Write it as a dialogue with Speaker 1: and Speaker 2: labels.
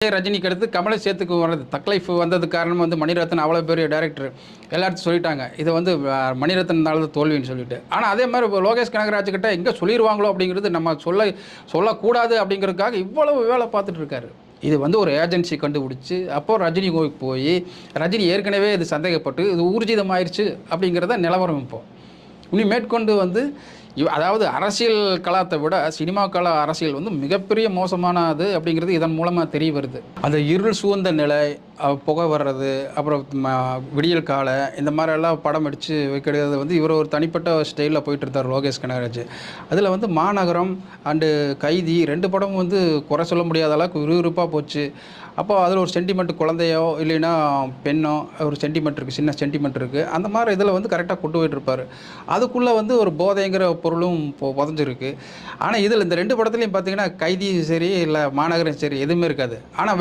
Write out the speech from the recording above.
Speaker 1: ரஜினிக்கு அடுத்து கமலை சேர்த்துக்கு வர்றது. தக்லைஃப் வந்ததுக்கு வந்தது காரணம் வந்து மணிரத்னம் அவ்வளோ பெரிய டேரக்டர் எல்லாத்தையும் சொல்லிட்டாங்க. இதை வந்து அஹ், தான் தோல்வின்னு சொல்லிட்டு. ஆனால் அதே மாதிரி லோகேஷ் கனகராஜ் கிட்ட எங்கே சொல்லிடுவாங்களோ அப்படிங்கிறது நம்ம சொல்ல சொல்லக்கூடாது அப்படிங்கிறதுக்காக இவ்வளவு வேலை பார்த்துட்டு இருக்காரு. இது வந்து ஒரு ஏஜென்சி கண்டுபிடிச்சி அப்போது ரஜினி கோவிலுக்கு போய் ரஜினி ஏற்கனவே இது சந்தேகப்பட்டு இது ஊர்ஜிதமாயிருச்சு அப்படிங்கிறத நிலவரம் இப்போ. இனி மேற்கொண்டு வந்து இவ் அதாவது அரசியல் கலாத்தை விட சினிமா கலா அரசியல் வந்து மிகப்பெரிய மோசமானது அப்படிங்கிறது இதன் மூலமாக தெரிய வருது. அந்த இருள் சூழ்ந்த நிலை புகை வர்றது அப்புறம் விடியல் காலை இந்த மாதிரி எல்லாம் படம் அடித்து வைக்கிறது வந்து இவர் ஒரு தனிப்பட்ட ஸ்டைலில் போயிட்டு இருந்தார் லோகேஷ் கனகராஜ். அதில் வந்து மாநகரம் அண்டு கைதி ரெண்டு படமும் வந்து குறை சொல்ல முடியாத அளவுக்கு விறுவிறுப்பாக போச்சு. அப்போ அதில் ஒரு சென்டிமெண்ட் குழந்தையோ இல்லைன்னா பெண்ணோ ஒரு சென்டிமெண்ட் இருக்குது சின்ன சென்டிமெண்ட் இருக்குது அந்த மாதிரி இதில் வந்து கரெக்டாக கொண்டு போயிட்டு இருப்பார் அதுக்குள்ளே வந்து ஒரு போதைங்கிற பொருளும் புதஞ்சிருக்கு. ஆனால் இதில் இந்த ரெண்டு படத்துலையும் பார்த்தீங்கன்னா கைதி சரி இல்லை மாநகரம் சரி எதுவுமே இருக்காது. ஆனால்